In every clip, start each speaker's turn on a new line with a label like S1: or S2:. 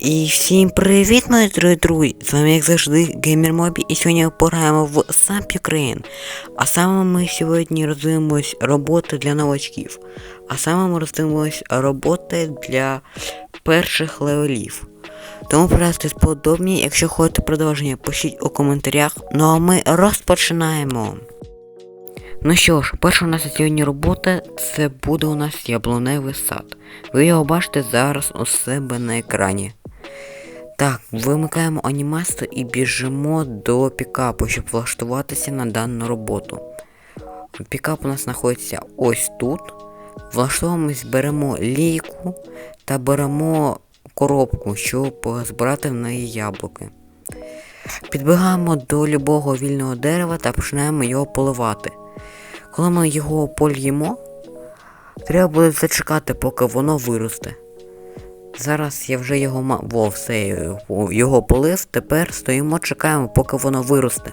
S1: І всім привіт, мої дорогі друзі! З вами, як завжди, Геймер Мобі, і сьогодні ми пограємо в SAP Ukraine. А саме ми сьогодні роздивимось роботи для новачків. А саме ми роздивимось роботи для перших левелів. Тому просто сподобні, якщо хочете продовження, пишіть у коментарях. Ну а ми розпочинаємо. Ну що ж, перша у нас сьогодні робота це буде у нас яблуневий сад. Ви його бачите зараз у себе на екрані. Так, вимикаємо анімацію і біжимо до пікапу, щоб влаштуватися на дану роботу. Пікап у нас знаходиться ось тут. Влаштовуємось, беремо лійку та беремо коробку, щоб збирати в неї яблуки. Підбігаємо до любого вільного дерева та починаємо його поливати. Коли ми його польємо, треба буде зачекати, поки воно виросте. Зараз я вже його ма... Во, все, його- полив, тепер стоїмо, чекаємо, поки воно виросте.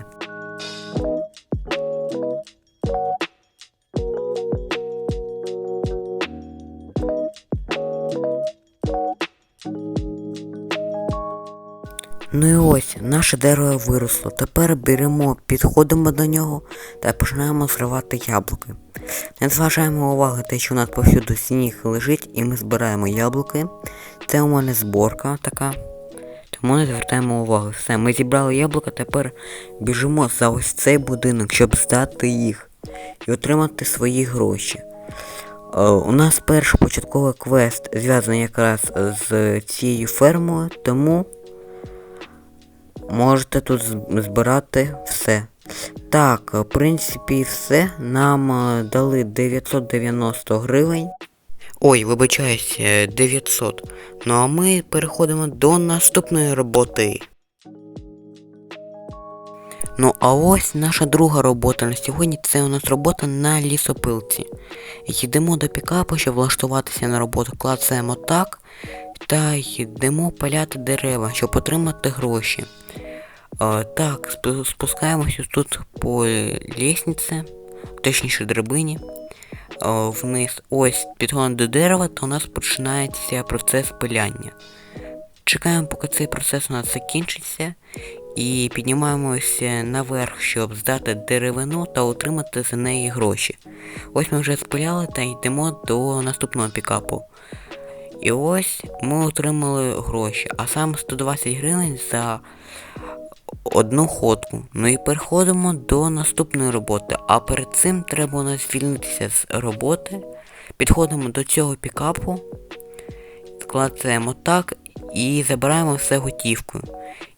S1: Ну і ось, наше дерево виросло. Тепер беремо, підходимо до нього та починаємо зривати яблуки. Не зважаємо уваги те, що у нас повсюду сніг лежить, і ми збираємо яблуки. Це у мене зборка така. Тому не звертаємо уваги. Все, ми зібрали яблука, тепер біжимо за ось цей будинок, щоб здати їх і отримати свої гроші. Е, у нас перший початковий квест зв'язаний якраз з цією фермою, тому можете тут збирати все. Так, в принципі, все. Нам е, дали 990 гривень. Ой, вибачаюсь, е, 900. Ну а ми переходимо до наступної роботи. Ну, а ось наша друга робота на сьогодні це у нас робота на лісопилці. Їдемо до пікапу, щоб влаштуватися на роботу. Клацаємо так та йдемо паляти дерева, щоб отримати гроші. Так, спу- спускаємося тут по лестниці, точніше драбині. Вниз ось підгон до дерева, то у нас починається процес пиляння. Чекаємо, поки цей процес у нас закінчиться, і піднімаємося наверх, щоб здати деревину та отримати за неї гроші. Ось ми вже спиляли та йдемо до наступного пікапу. І ось ми отримали гроші, а саме 120 гривень за одну ходку. Ну і переходимо до наступної роботи. А перед цим треба у нас звільнитися з роботи. Підходимо до цього пікапу, складаємо так і забираємо все готівкою.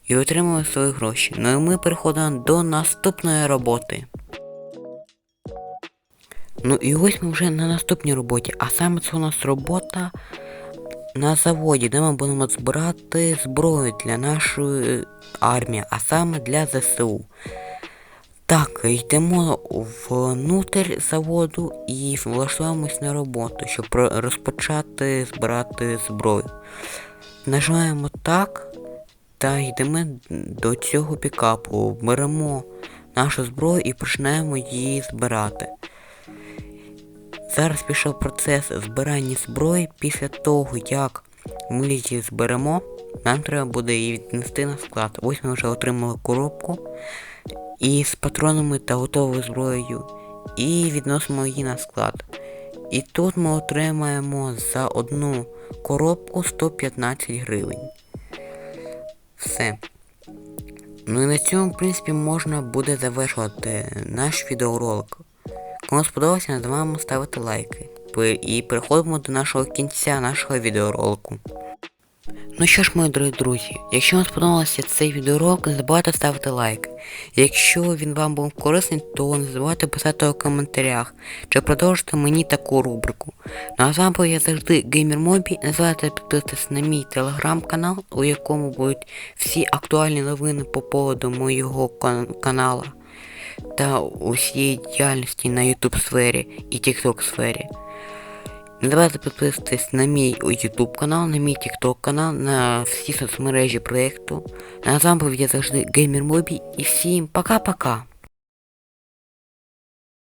S1: І отримуємо свої гроші. Ну і ми переходимо до наступної роботи. Ну і ось ми вже на наступній роботі. А саме це у нас робота на заводі, де ми будемо збирати зброю для нашої армії, а саме для ЗСУ. Так, йдемо внутрь заводу і влаштуємось на роботу, щоб розпочати збирати зброю. Нажимаємо так та йдемо до цього пікапу, беремо нашу зброю і починаємо її збирати. Зараз пішов процес збирання зброї. Після того, як ми її зберемо, нам треба буде її віднести на склад. Ось ми вже отримали коробку із патронами та готовою зброєю. І відносимо її на склад. І тут ми отримаємо за одну коробку 115 гривень. Все. Ну і на цьому, в принципі, можна буде завершувати наш відеоролик. Кому сподобалося, не забуваємо ставити лайки. І переходимо до нашого кінця нашого відеоролику. Ну що ж, мої дорогі друзі, якщо вам сподобався цей відеоролик, не забувайте ставити лайк. Якщо він вам був корисний, то не забувайте писати у коментарях, чи продовжити мені таку рубрику. Ну а з вами був я завжди Мобі. Не забувайте підписатися на мій телеграм-канал, у якому будуть всі актуальні новини по поводу моєго кан- канала та усієї діяльності на YouTube сфері і TikTok сфері. Не давайте підписатись на мій YouTube канал, на мій TikTok канал, на всі соцмережі проєкту. На з вами був я завжди Геймер Мобі і всім пока-пока!